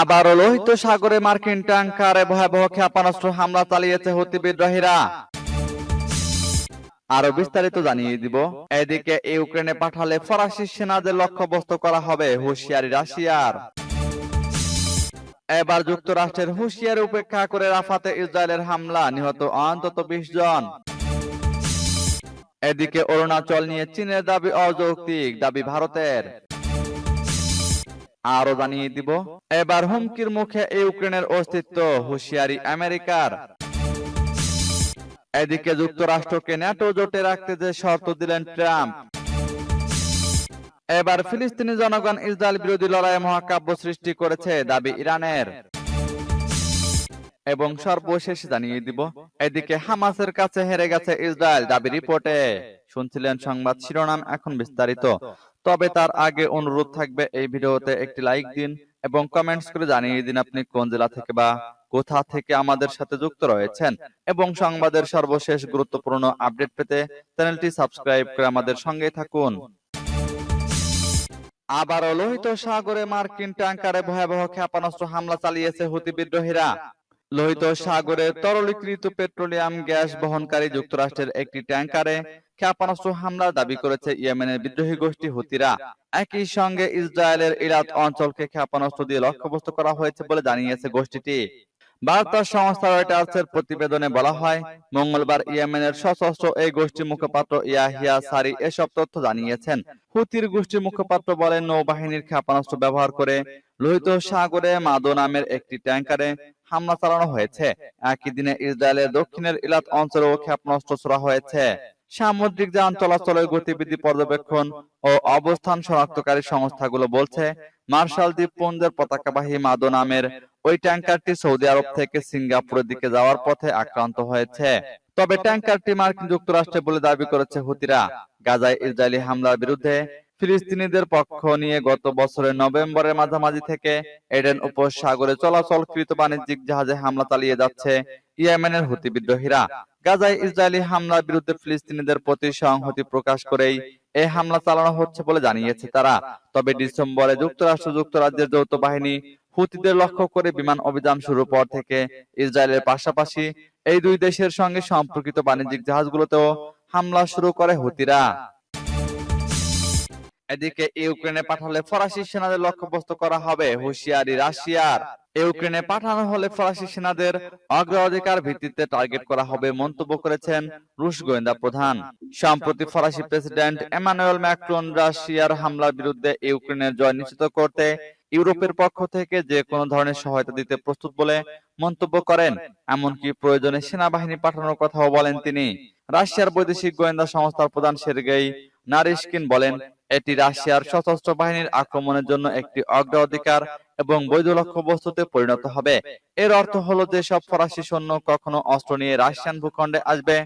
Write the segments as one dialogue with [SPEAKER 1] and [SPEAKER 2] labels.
[SPEAKER 1] আবারও লোহিত সাগরে মার্কিন ট্যাঙ্কারে ভয়াবহ ক্ষেপণাস্ত্র হামলা চালিয়েছে হতি বিদ্রোহীরা আরো বিস্তারিত জানিয়ে দিব এদিকে ইউক্রেনে পাঠালে ফরাসি সেনাদের লক্ষ্যবস্ত করা হবে হুশিয়ারি রাশিয়ার এবার যুক্তরাষ্ট্রের হুশিয়ারি উপেক্ষা করে রাফাতে ইসরায়েলের হামলা নিহত অন্তত বিশ জন এদিকে অরুণাচল নিয়ে চীনের দাবি অযৌক্তিক দাবি ভারতের আরো জানিয়ে দিব এবার হুমকির মুখে ইউক্রেনের অস্তিত্ব হুঁশিয়ারি আমেরিকার এদিকে যুক্তরাষ্ট্রকে ন্যাটো জোটে রাখতে যে শর্ত দিলেন ট্রাম্প এবার ফিলিস্তিনি জনগণ ইসরায়েল বিরোধী লড়াইয়ে মহাকাব্য সৃষ্টি করেছে দাবি ইরানের এবং সর্বশেষ জানিয়ে দিব এদিকে হামাসের কাছে হেরে গেছে ইসরায়েল দাবি রিপোর্টে শুনছিলেন সংবাদ শিরোনাম এখন বিস্তারিত তবে তার আগে অনুরোধ থাকবে এই ভিডিওতে একটি লাইক দিন এবং কমেন্টস করে জানিয়ে দিন আপনি কোন জেলা থেকে বা কোথা থেকে আমাদের সাথে যুক্ত রয়েছেন এবং সংবাদের সর্বশেষ গুরুত্বপূর্ণ আপডেট পেতে চ্যানেলটি সাবস্ক্রাইব করে আমাদের সঙ্গে থাকুন আবারও লোহিত সাগরে মার্কিন ট্যাঙ্কারে ভয়াবহ ক্ষেপণাস্ত্র হামলা চালিয়েছে হুতি বিদ্রোহীরা লোহিত সাগরে তরলীকৃত পেট্রোলিয়াম গ্যাস বহনকারী যুক্তরাষ্ট্রের একটি ট্যাঙ্কারে ক্ষেপণাস্ত্র হামলার দাবি করেছে ইয়েমেনের বিদ্রোহী গোষ্ঠী হুতিরা একই সঙ্গে ইসরায়েলের ইরাত অঞ্চলকে ক্ষেপণাস্ত্র দিয়ে লক্ষ্যবস্তু করা হয়েছে বলে জানিয়েছে গোষ্ঠীটি বার্তা সংস্থা রয়টার্সের প্রতিবেদনে বলা হয় মঙ্গলবার ইয়েমেনের সশস্ত্র এই গোষ্ঠীর মুখপাত্র ইয়াহিয়া সারি এসব তথ্য জানিয়েছেন হুতির গোষ্ঠীর মুখপাত্র বলেন নৌবাহিনীর ক্ষেপণাস্ত্র ব্যবহার করে লোহিত সাগরে মাদো নামের একটি ট্যাঙ্কারে হামলা চালানো হয়েছে একই দিনে ইসরায়েলের দক্ষিণের ইলাত অঞ্চলেও ক্ষেপণাস্ত্র ছোড়া হয়েছে সামুদ্রিক যান চলাচলের গতিবিধি পর্যবেক্ষণ ও অবস্থান শনাক্তকারী সংস্থাগুলো বলছে মার্শাল দ্বীপপুঞ্জের পতাকাবাহী মাদো নামের ওই ট্যাঙ্কারটি সৌদি আরব থেকে সিঙ্গাপুরের দিকে যাওয়ার পথে আক্রান্ত হয়েছে তবে ট্যাঙ্কারটি মার্কিন যুক্তরাষ্ট্রে বলে দাবি করেছে হুতিরা গাজায় ইসরায়েলি হামলার বিরুদ্ধে ফিলিস্তিনিদের পক্ষ নিয়ে গত বছরের নভেম্বরের মাঝামাঝি থেকে এডেন উপসাগরে চলাচলকৃত বাণিজ্যিক জাহাজে হামলা চালিয়ে যাচ্ছে ইয়েমেনের হুতি বিদ্রোহীরা গাজায় ইসরায়েলি হামলার বিরুদ্ধে ফিলিস্তিনিদের প্রতি সংহতি প্রকাশ করেই এই হামলা চালানো হচ্ছে বলে জানিয়েছে তারা তবে ডিসেম্বরে যুক্তরাষ্ট্র যুক্তরাজ্যের যৌথ বাহিনী হুতিদের লক্ষ্য করে বিমান অভিযান শুরু পর থেকে ইসরায়েলের পাশাপাশি এই দুই দেশের সঙ্গে সম্পর্কিত বাণিজ্যিক জাহাজগুলোতেও হামলা শুরু করে হুতিরা এদিকে ইউক্রেনে পাঠালে ফরাসি সেনাদের লক্ষ্যবস্ত করা হবে হুঁশিয়ারি রাশিয়ার ইউক্রেনে পাঠানো হলে ফরাসি সেনাদের অগ্রাধিকার ভিত্তিতে টার্গেট করা হবে মন্তব্য করেছেন রুশ গোয়েন্দা প্রধান সম্প্রতি ফরাসি প্রেসিডেন্ট এমানুয়েল ম্যাক্রন রাশিয়ার হামলার বিরুদ্ধে ইউক্রেনের জয় নিশ্চিত করতে ইউরোপের পক্ষ থেকে যে কোনো ধরনের সহায়তা দিতে প্রস্তুত বলে মন্তব্য করেন এমনকি প্রয়োজনে সেনাবাহিনী পাঠানোর কথাও বলেন তিনি রাশিয়ার বৈদেশিক গোয়েন্দা সংস্থার প্রধান সেরগেই নারিশকিন বলেন এটি রাশিয়ার সশস্ত্র বাহিনীর আক্রমণের জন্য একটি অগ্রাধিকার এবং বৈধ বস্তুতে পরিণত হবে এর অর্থ হলো যে সব ফরাসি সৈন্য কখনো অস্ত্র নিয়ে রাশিয়ান ভূখণ্ডে আসবে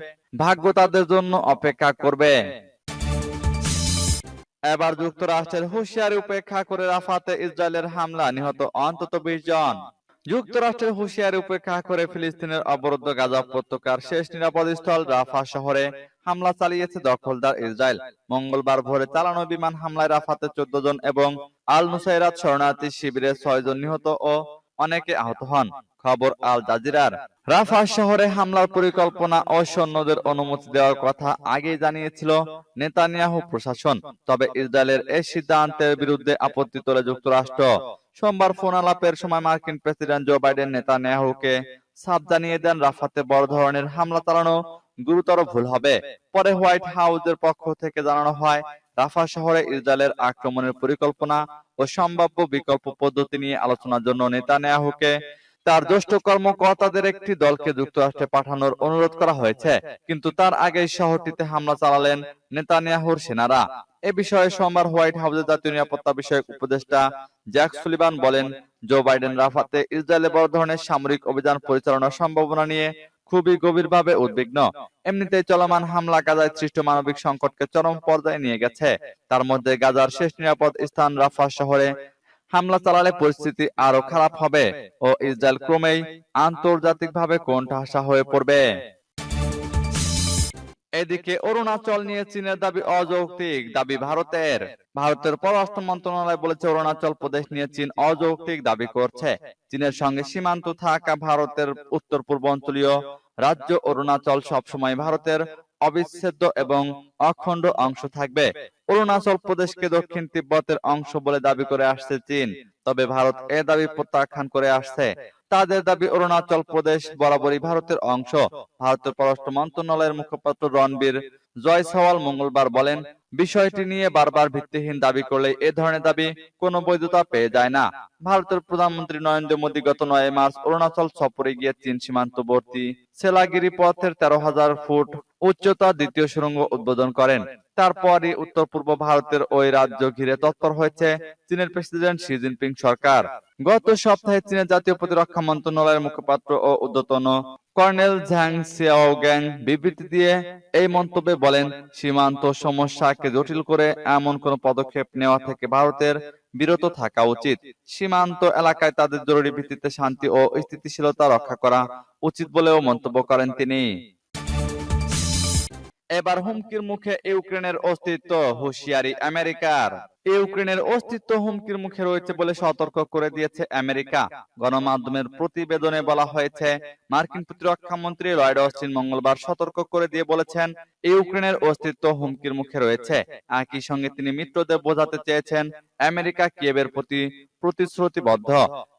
[SPEAKER 1] ভাগ্য তাদের জন্য অপেক্ষা করবে এবার যুক্তরাষ্ট্রের হুঁশিয়ারি উপেক্ষা করে রাফাতে ইসরায়েলের হামলা নিহত অন্তত বিশ জন যুক্তরাষ্ট্রের হুঁশিয়ারি উপেক্ষা করে ফিলিস্তিনের অবরুদ্ধ গাজা উপত্যকার শেষ নিরাপদ স্থল রাফা শহরে হামলা চালিয়েছে দখলদার ইসরায়েল মঙ্গলবার ভোরে চালানো বিমান হামলায় রাফাতে চোদ্দ জন এবং আল নুসাইরাত শরণার্থী শিবিরে ছয় জন নিহত ও অনেকে আহত হন খবর আল জাজিরার রাফা শহরে হামলার পরিকল্পনা ও সৈন্যদের অনুমতি দেওয়ার কথা আগেই জানিয়েছিল নেতানিয়াহু প্রশাসন তবে ইসরায়েলের এই সিদ্ধান্তের বিরুদ্ধে আপত্তি তোলে যুক্তরাষ্ট্র সোমবার ফোন আলাপের সময় মার্কিন প্রেসিডেন্ট জো বাইডেন নেতানিয়াহুকে সাপ জানিয়ে দেন রাফাতে বড় ধরনের হামলা চালানো গুরুতর ভুল হবে পরে হোয়াইট হাউজের পক্ষ থেকে জানানো হয় রাফা শহরে ইসরায়েলের আক্রমণের পরিকল্পনা ও সম্ভাব্য বিকল্প পদ্ধতি নিয়ে আলোচনার জন্য নেতা নেয়া নেতানিয়াহুকে তার জ্যেষ্ঠ কর্মকর্তাদের একটি দলকে যুক্তরাষ্ট্রে পাঠানোর অনুরোধ করা হয়েছে কিন্তু তার আগে শহরটিতে হামলা চালালেন নেতানিয়াহুর সেনারা এ বিষয়ে সোমবার হোয়াইট হাউসের জাতীয় নিরাপত্তা বিষয়ক উপদেষ্টা জ্যাক সুলিবান বলেন জো বাইডেন রাফাতে ইসরায়েলে বড় ধরনের সামরিক অভিযান পরিচালনার সম্ভাবনা নিয়ে খুবই গভীরভাবে উদ্বিগ্ন এমনিতেই চলমান হামলা গাজায় সৃষ্ট মানবিক সংকটকে চরম পর্যায়ে নিয়ে গেছে তার মধ্যে গাজার শেষ নিরাপদ স্থান রাফা শহরে হামলা চালালে পরিস্থিতি আরো খারাপ হবে ও ইসরায়েল ক্রমেই আন্তর্জাতিকভাবে কোণঠাসা হয়ে পড়বে এদিকে অরুণাচল নিয়ে চীনের দাবি অযৌক্তিক দাবি ভারতের ভারতের পররাষ্ট্র মন্ত্রণালয় বলেছে অরুণাচল প্রদেশ নিয়ে চীন অযৌক্তিক দাবি করছে চীনের সঙ্গে সীমান্ত থাকা ভারতের উত্তর পূর্বাঞ্চলীয় রাজ্য অরুণাচল সবসময় ভারতের অবিচ্ছেদ্য এবং অখণ্ড অংশ থাকবে অরুণাচল প্রদেশকে দক্ষিণ তিব্বতের অংশ বলে দাবি করে আসছে চীন তবে ভারত এ দাবি প্রত্যাখ্যান করে আসছে তাদের দাবি অরুণাচল প্রদেশ বরাবরই ভারতের অংশ ভারতের পররাষ্ট্র মন্ত্রণালয়ের মুখপাত্র রণবীর জয় সওয়াল মঙ্গলবার বলেন বিষয়টি নিয়ে বারবার ভিত্তিহীন দাবি করলে এ ধরনের দাবি কোনো বৈধতা পেয়ে যায় না ভারতের প্রধানমন্ত্রী নরেন্দ্র মোদী গত নয় মার্চ অরুণাচল সফরে গিয়ে চীন সীমান্তবর্তী সেলাগিরি পথের তেরো হাজার ফুট উচ্চতা দ্বিতীয় সুরঙ্গ উদ্বোধন করেন তারপরই উত্তর পূর্ব ভারতের ওই রাজ্য ঘিরে তৎপর হয়েছে চীনের প্রেসিডেন্ট শি জিনপিং সরকার গত সপ্তাহে চীনের জাতীয় প্রতিরক্ষা মন্ত্রণালয়ের মুখপাত্র ও উদ্যতন কর্নেল ঝ্যাং সিয়াওগ্যাং বিবৃতি দিয়ে এই মন্তব্যে বলেন সীমান্ত সমস্যাকে জটিল করে এমন কোন পদক্ষেপ নেওয়া থেকে ভারতের বিরত থাকা উচিত সীমান্ত এলাকায় তাদের জরুরি ভিত্তিতে শান্তি ও স্থিতিশীলতা রক্ষা করা উচিত বলেও মন্তব্য করেন তিনি এবার হুমকির মুখে ইউক্রেনের অস্তিত্ব হুঁশিয়ারি আমেরিকার ইউক্রেনের অস্তিত্ব হুমকির মুখে রয়েছে বলে সতর্ক করে দিয়েছে আমেরিকা গণমাধ্যমের প্রতিবেদনে বলা হয়েছে মার্কিন প্রতিরক্ষা মন্ত্রী লয়েড অস্টিন মঙ্গলবার সতর্ক করে দিয়ে বলেছেন ইউক্রেনের অস্তিত্ব হুমকির মুখে রয়েছে একই সঙ্গে তিনি মিত্রদের বোঝাতে চেয়েছেন আমেরিকা কিয়েবের প্রতি প্রতিশ্রুতিবদ্ধ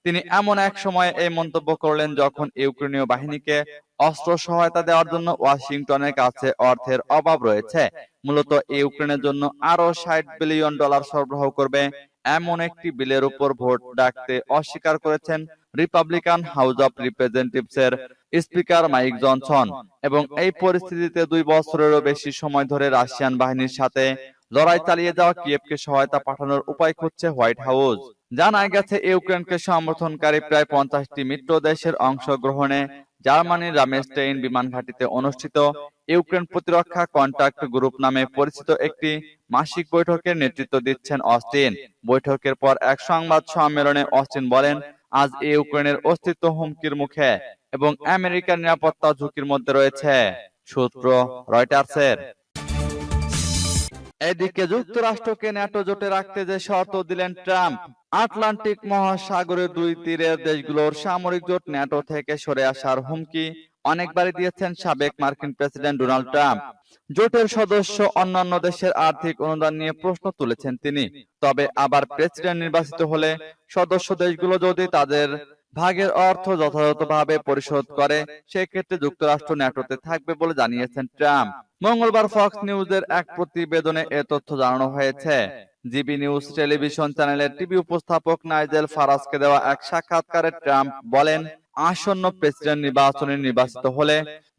[SPEAKER 1] তিনি এমন এক সময়ে এই মন্তব্য করলেন যখন ইউক্রেনীয় বাহিনীকে অস্ত্র সহায়তা দেওয়ার জন্য ওয়াশিংটনের কাছে অর্থের অভাব রয়েছে মূলত ইউক্রেনের জন্য আরো ষাট বিলিয়ন ডলার সরবরাহ করবে এমন একটি বিলের উপর ভোট ডাকতে অস্বীকার করেছেন রিপাবলিকান হাউস রিপ্রেজেন্টেটিভস এর স্পিকার মাইক জনসন এবং এই পরিস্থিতিতে দুই বছরেরও বেশি সময় ধরে রাশিয়ান বাহিনীর সাথে লড়াই চালিয়ে যাওয়া কিয়েভকে সহায়তা পাঠানোর উপায় খুঁজছে হোয়াইট হাউস জানা গেছে ইউক্রেনকে সমর্থনকারী প্রায় পঞ্চাশটি মিত্র দেশের অংশগ্রহণে জার্মানির রামেস্টাইন বিমান ঘাটিতে অনুষ্ঠিত ইউক্রেন প্রতিরক্ষা কন্ট্রাক্ট গ্রুপ নামে পরিচিত একটি মাসিক বৈঠকের নেতৃত্ব দিচ্ছেন অস্টিন বৈঠকের পর এক সংবাদ সম্মেলনে অস্টিন বলেন আজ ইউক্রেনের অস্তিত্ব হুমকির মুখে এবং আমেরিকার নিরাপত্তা ঝুঁকির মধ্যে রয়েছে সূত্র রয়টার্সের এদিকে যুক্তরাষ্ট্রকে ন্যাটো জোটে রাখতে যে শর্ত দিলেন ট্রাম্প আটলান্টিক মহাসাগরের দুই তীরের দেশগুলোর সামরিক জোট ন্যাটো থেকে সরে আসার হুমকি অনেকবারই দিয়েছেন সাবেক মার্কিন প্রেসিডেন্ট ডোনাল্ড ট্রাম্প জোটের সদস্য অন্যান্য দেশের আর্থিক অনুদান নিয়ে প্রশ্ন তুলেছেন তিনি তবে আবার প্রেসিডেন্ট নির্বাচিত হলে সদস্য দেশগুলো যদি তাদের ভাগের অর্থ যথাযথভাবে পরিশোধ করে সেক্ষেত্রে যুক্তরাষ্ট্র ন্যাটোতে থাকবে বলে জানিয়েছেন ট্রাম্প মঙ্গলবার ফক্স নিউজের এক প্রতিবেদনে এ তথ্য জানানো হয়েছে জিবি নিউজ টেলিভিশন চ্যানেলের টিভি উপস্থাপক নাইজেল ফারাজকে দেওয়া এক সাক্ষাৎকারে ট্রাম্প বলেন আসন্ন প্রেসিডেন্ট নির্বাচনে নির্বাচিত হলে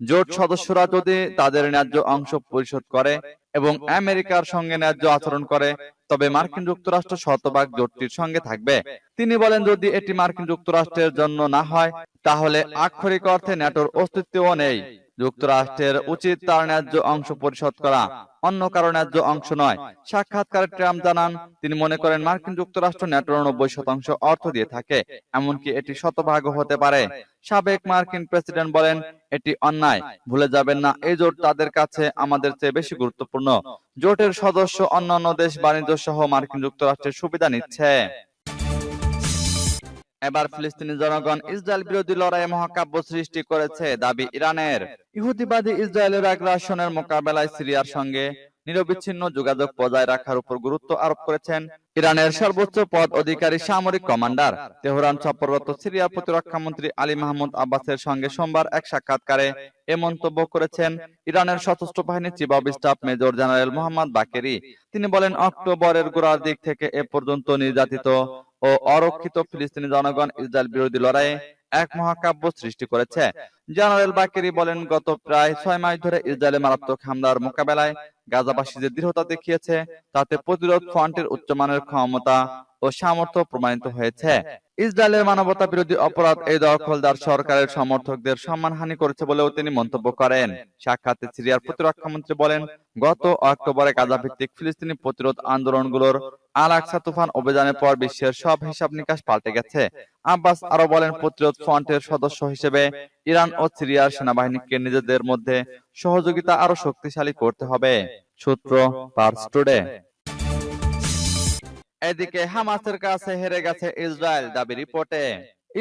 [SPEAKER 1] জোট সদস্যরা যদি তাদের ন্যায্য অংশ পরিশোধ করে এবং আমেরিকার সঙ্গে ন্যায্য আচরণ করে তবে মার্কিন যুক্তরাষ্ট্র শতভাগ জোটটির সঙ্গে থাকবে তিনি বলেন যদি এটি মার্কিন যুক্তরাষ্ট্রের জন্য না হয় তাহলে আক্ষরিক অর্থে ন্যাটোর অস্তিত্বও নেই যুক্তরাষ্ট্রের উচিত তার ন্যায্য অংশ পরিশোধ করা অন্য কারো ন্যায্য অংশ নয় সাক্ষাৎকারে ট্রাম্প জানান তিনি মনে করেন মার্কিন যুক্তরাষ্ট্র ন্যাটোর নব্বই শতাংশ অর্থ দিয়ে থাকে এমনকি এটি শতভাগ হতে পারে সাবেক মার্কিন প্রেসিডেন্ট বলেন এটি অন্যায় ভুলে যাবেন না এই জোট তাদের কাছে আমাদের চেয়ে বেশি গুরুত্বপূর্ণ জোটের সদস্য অন্যান্য দেশ বাণিজ্য সহ মার্কিন যুক্তরাষ্ট্রের সুবিধা নিচ্ছে এবার ফিলিস্তিনি জনগণ ইসরায়েল বিরোধী লড়াইয়ে মহাকাব্য সৃষ্টি করেছে দাবি ইরানের ইহুদিবাদী ইসরায়েলের আগ্রাসনের মোকাবেলায় সিরিয়ার সঙ্গে নিরবিচ্ছিন্ন যোগাযোগ বজায় রাখার উপর গুরুত্ব আরোপ করেছেন ইরানের সর্বোচ্চ পদ অধিকারী সামরিক কমান্ডার তেহরান সফররত সিরিয়া প্রতিরক্ষা মন্ত্রী আলী মাহমুদ আব্বাসের সঙ্গে সোমবার এক সাক্ষাৎকারে এ মন্তব্য করেছেন ইরানের সশস্ত্র বাহিনীর chief of staff major general Mohammad Bagheri তিনি বলেন অক্টোবরের গোড়ার দিক থেকে এ পর্যন্ত নির্যাতিত ও অরক্ষিত ফিলিস্তিনি জনগণ ইসরায়েল বিরোধী লড়াইয়ে এক মহাকাব্য সৃষ্টি করেছে জেনারেল বাকেরি বলেন গত প্রায় ছয় মাস ধরে ইসরায়েলের মারাত্মক হামলার মোকাবেলায় গাজাবাসী যে দৃঢ়তা দেখিয়েছে তাতে প্রতিরোধ ফ্রন্টের উচ্চমানের ক্ষমতা ও সামর্থ্য প্রমাণিত হয়েছে ইসরায়েলের মানবতা বিরোধী অপরাধ এই দখলদার সরকারের সমর্থকদের সম্মানহানি করেছে বলেও তিনি মন্তব্য করেন সাক্ষাতে সিরিয়ার প্রতিরক্ষামন্ত্রী বলেন গত অক্টোবরে গাজা ভিত্তিক ফিলিস্তিনি প্রতিরোধ আন্দোলনগুলোর আলাক্সা তুফান অভিযানের পর বিশ্বের সব হিসাব নিকাশ পাল্টে গেছে আব্বাস আরো বলেন প্রতিরোধ ফ্রন্টের সদস্য হিসেবে ইরান ও সিরিয়ার সেনাবাহিনীকে নিজেদের মধ্যে সহযোগিতা আরো শক্তিশালী করতে হবে সূত্র পার্স টুডে এদিকে হামাসের কাছে হেরে গেছে ইসরায়েল দাবি রিপোর্টে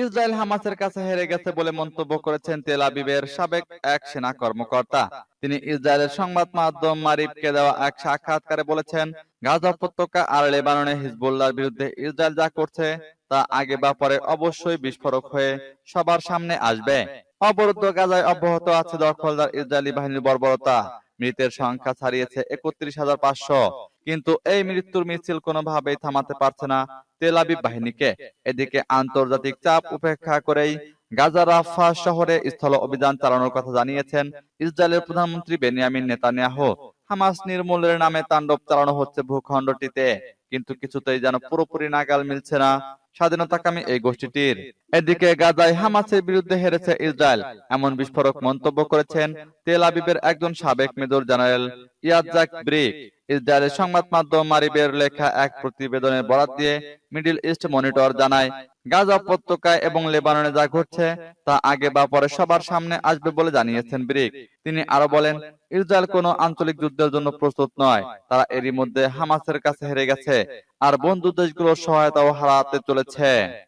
[SPEAKER 1] ইসরায়েল হামাসের কাছে হেরে গেছে বলে মন্তব্য করেছেন তেল আবিবের সাবেক এক সেনা কর্মকর্তা তিনি ইসরায়েলের সংবাদ মাধ্যম মারিফকে দেওয়া এক সাক্ষাৎকারে বলেছেন গাজা উপত্যকা আর লেবাননে হিজবুল্লার বিরুদ্ধে ইসরায়েল যা করছে তা আগে বা পরে অবশ্যই বিস্ফোরক হয়ে সবার সামনে আসবে অবরুদ্ধ গাজায় অব্যাহত আছে দখলদার ইসরায়েলি বাহিনীর বর্বরতা মৃতের সংখ্যা ছাড়িয়েছে একত্রিশ হাজার পাঁচশো কিন্তু এই মৃত্যুর মিছিল কোনোভাবেই থামাতে পারছে না তেল আবিব বাহিনীকে এদিকে আন্তর্জাতিক চাপ উপেক্ষা করেই গাজা রাফা শহরে স্থল অভিযান চালানোর কথা জানিয়েছেন ইসরায়েলের প্রধানমন্ত্রী বেনিয়ামিন নেতানিয়াহু হামাস নির্মূলের নামে তাণ্ডব চালানো হচ্ছে ভূখণ্ডটিতে কিন্তু কিছুতেই যেন পুরোপুরি নাগাল মিলছে না স্বাধীনতাকামী এই গোষ্ঠীটির এদিকে গাজায় হামাসের বিরুদ্ধে হেরেছে ইসরায়েল এমন বিস্ফোরক মন্তব্য করেছেন তেল আবিবের একজন সাবেক মেজর জেনারেল ইয়াজাক ব্রিক ইসরায়েলের সংবাদ মাধ্যম মারিবের লেখা এক প্রতিবেদনের বরাত দিয়ে মিডিল ইস্ট মনিটর জানায় গাজা উপত্যকায় এবং লেবাননে যা ঘটছে তা আগে বা পরে সবার সামনে আসবে বলে জানিয়েছেন ব্রিক তিনি আরো বলেন ইসরায়েল কোনো আঞ্চলিক যুদ্ধের জন্য প্রস্তুত নয় তারা এরই মধ্যে হামাসের কাছে হেরে গেছে আর বন্ধু দেশগুলোর সহায়তাও হারাতে চলেছে